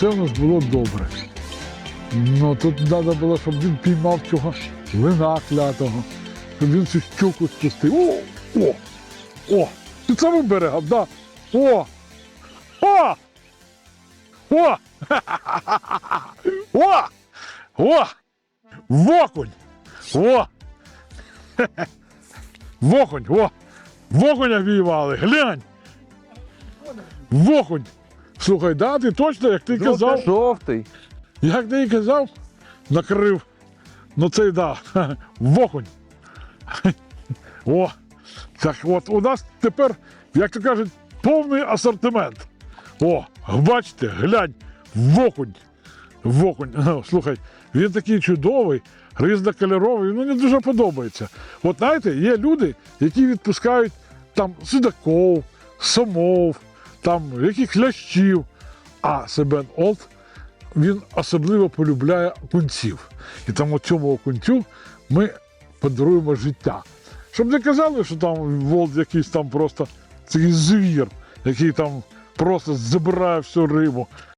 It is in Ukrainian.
Це в нас було добре. Ну тут треба було, щоб він піймав цього лина клятого, щоб він цю щуку спустив. О! О! О! Під самим берегом, да. О! О! О! О! О! Вокунь! О! Вокунь! О! Вокуня віймали! Глянь! Вокунь! Слухай, да, ти точно, як ти казав, Жовтий. як ти і казав, накрив. Ну цей да. Вокунь. О! Так от у нас тепер, як то кажуть, повний асортимент. О, бачите, глянь, вокунь. Вокунь. Ну, Слухай, він такий чудовий, різнокольоровий, ну мені дуже подобається. От знаєте, є люди, які відпускають там судаков, сомов, там яких лящів. А Себен Олд він особливо полюбляє окунців. І тому цьому окунцю ми подаруємо життя. Щоб не казали, що там Волд якийсь там просто такий звір, який там просто забирає всю рибу.